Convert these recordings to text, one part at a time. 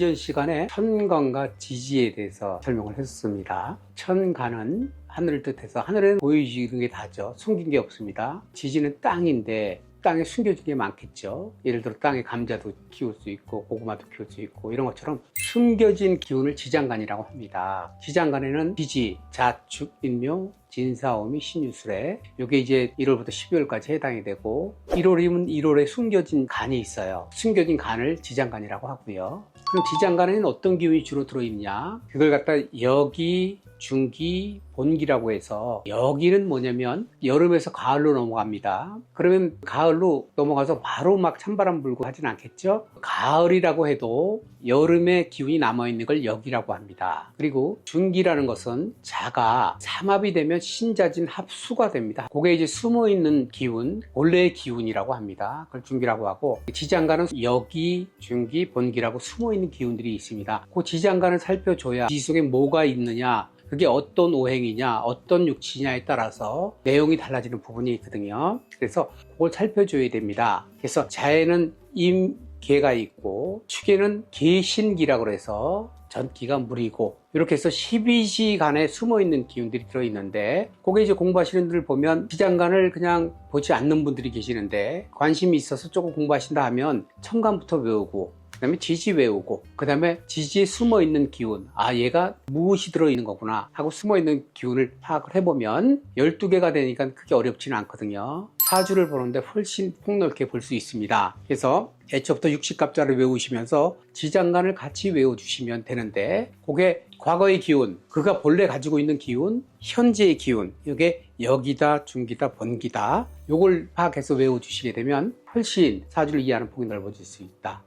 이전 시간에 천간과 지지에 대해서 설명을 했습니다. 천간은 하늘을 뜻해서 하늘에는 보여지는 게 다죠. 숨긴 게 없습니다. 지지는 땅인데 땅에 숨겨진 게 많겠죠. 예를 들어 땅에 감자도 키울 수 있고 고구마도 키울 수 있고 이런 것처럼 숨겨진 기운을 지장간이라고 합니다. 지장간에는 지지, 자축, 인묘, 진사오미, 신유술에 이게 이제 1월부터 12월까지 해당이 되고 1월이면 1월에 숨겨진 간이 있어요. 숨겨진 간을 지장간이라고 하고요. 그럼 지장간에는 어떤 기운이 주로 들어있냐? 그걸 갖다 여기, 중기, 본기라고 해서 여기는 뭐냐면 여름에서 가을로 넘어갑니다. 그러면 가을로 넘어가서 바로 막 찬바람 불고 하진 않겠죠? 가을이라고 해도 여름의 기운이 남아있는 걸 여기라고 합니다. 그리고 중기라는 것은 자가 삼합이 되면 신자진 합수가 됩니다. 그게 이제 숨어있는 기운, 본래의 기운이라고 합니다. 그걸 중기라고 하고 지장간은 여기, 중기, 본기라고 숨어있는 기운들이 있습니다. 그 지장간을 살펴줘야 지 속에 뭐가 있느냐 그게 어떤 오행이냐, 어떤 육치냐에 따라서 내용이 달라지는 부분이 있거든요. 그래서 그걸 살펴줘야 됩니다. 그래서 자에는 임계가 있고 축에는 계신기라고 해서 전기가 물이고 이렇게 해서 12지간에 숨어있는 기운들이 들어있는데 그게 이제 공부하시는 분들 보면 지장간을 그냥 보지 않는 분들이 계시는데 관심이 있어서 조금 공부하신다 하면 천간부터 외우고 그 다음에 지지 외우고 그 다음에 지지에 숨어 있는 기운. 아 얘가 무엇이 들어있는 거구나 하고 숨어 있는 기운을 파악을 해보면 12개가 되니까 크게 어렵지는 않거든요. 사주를 보는데 훨씬 폭넓게 볼 수 있습니다. 그래서 애초부터 60갑자를 외우시면서 지장간을 같이 외워주시면 되는데 그게 과거의 기운 그가 본래 가지고 있는 기운 현재의 기운 이게 여기다 중기다 본기다 요걸 파악해서 외워주시게 되면 훨씬 사주를 이해하는 폭이 넓어질 수 있다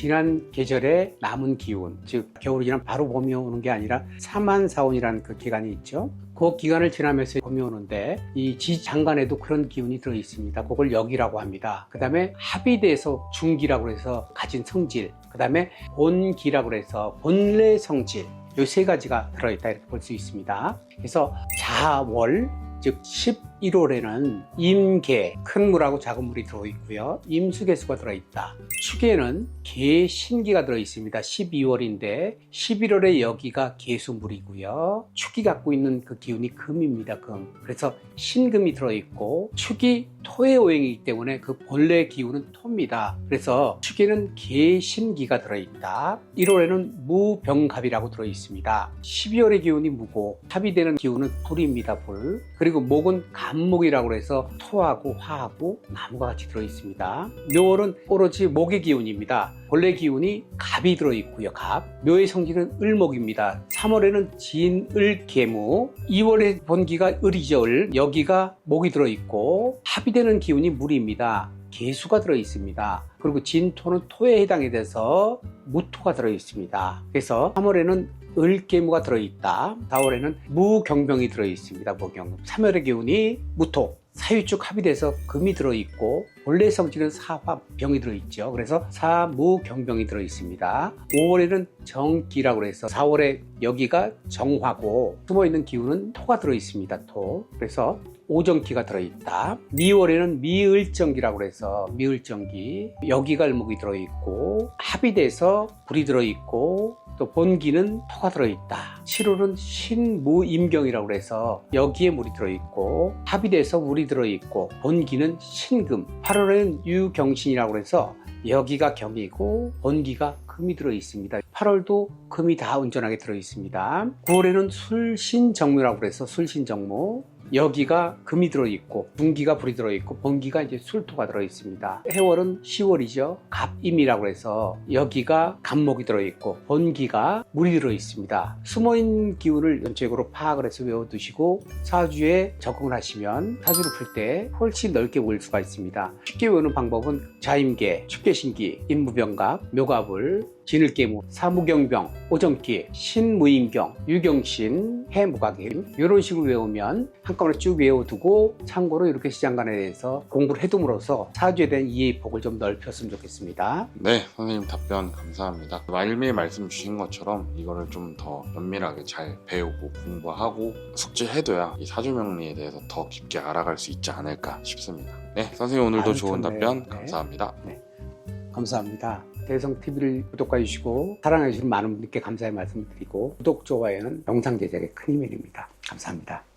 지난 계절에 남은 기운, 즉 겨울이 지나면 바로 봄이 오는 게 아니라 사만사온이라는 그 기간이 있죠. 그 기간을 지나면서 봄이 오는데 이 지장간에도 그런 기운이 들어 있습니다. 그걸 여기라고 합니다. 그 다음에 합의돼서 중기라고 해서 가진 성질, 그 다음에 본기라고 해서 본래 성질, 이 세 가지가 들어있다 이렇게 볼 수 있습니다. 그래서 자월 즉 11월에는 임계, 큰 물하고 작은 물이 들어있고요. 임수개수가 들어있다. 축에는 개 신기가 들어있습니다. 12월인데 11월에 여기가 개수물이고요. 축이 갖고 있는 그 기운이 금입니다. 금. 그래서 신금이 들어있고 축이 토의 오행이기 때문에 그 본래 기운은 토입니다. 그래서 축에는 개 신기가 들어있다. 1월에는 무병갑이라고 들어있습니다. 12월의 기운이 무고 합의되는 기운은 불입니다. 불. 그리고 목은 간목이라고 해서 토하고 화하고 나무가 같이 들어있습니다. 묘월은 오로지 목의 기운입니다. 본래 기운이 갑이 들어있고요. 갑. 묘의 성질은 을목입니다. 3월에는 진을계무. 2월에 본기가 을이죠. 을. 여기가 목이 들어있고 합의되는 기운이 물입니다. 개수가 들어있습니다. 그리고 진토는 토에 해당이 돼서 무토가 들어있습니다. 그래서 3월에는 을계무가 들어있다. 4월에는 무경병이 들어있습니다. 무경병. 3월의 기운이 무토. 사유축 합의돼서 금이 들어있고 본래 성질은 사화병이 들어있죠. 그래서 사무경병이 들어있습니다. 5월에는 정기라고 해서 4월에 여기가 정화고 숨어있는 기운은 토가 들어있습니다. 토. 그래서 오정기가 들어있다. 미월에는 미을정기라고 해서 미을정기 여기가 을목이 들어있고 합의돼서 불이 들어있고 또 본기는 토가 들어있다. 7월은 신무임경이라고 해서 여기에 물이 들어있고 합의돼서 물이 들어있고 본기는 신금. 8월에는 유경신이라고 해서 여기가 경이고 본기가 금이 들어 있습니다. 8월도 금이 다 온전하게 들어 있습니다. 9월에는 술신정묘라고 해서 술신정모 여기가 금이 들어있고 분기가 불이 들어있고 본기가 이제 술토가 들어있습니다. 해월은 10월이죠. 갑임이라고 해서 여기가 갑목이 들어있고 본기가 물이 들어있습니다. 숨어있는 기운을 전체적으로 파악을 해서 외워두시고 사주에 적응을 하시면 사주를 풀 때 훨씬 넓게 볼 수가 있습니다. 쉽게 외우는 방법은 자임계, 축계신기, 임무병갑, 묘갑을 진을깨무, 사무경병, 오정기, 신무임경, 유경신, 해무각임 이런 식으로 외우면 한꺼번에 쭉 외워두고 참고로 이렇게 시장간에 대해서 공부를 해둠으로써 사주에 대한 이해의 폭을 좀 넓혔으면 좋겠습니다. 네, 선생님 답변 감사합니다. 말미에 말씀 주신 것처럼 이거를 좀 더 면밀하게 잘 배우고 공부하고 숙지해둬야 이 사주명리에 대해서 더 깊게 알아갈 수 있지 않을까 싶습니다. 네, 선생님 오늘도 좋은 좋네요. 답변 네. 감사합니다. 네. 감사합니다. 대성TV를 구독해 주시고 사랑해 주시는 많은 분들께 감사의 말씀을 드리고 구독, 좋아요는 영상 제작에 큰 힘이 됩니다. 감사합니다.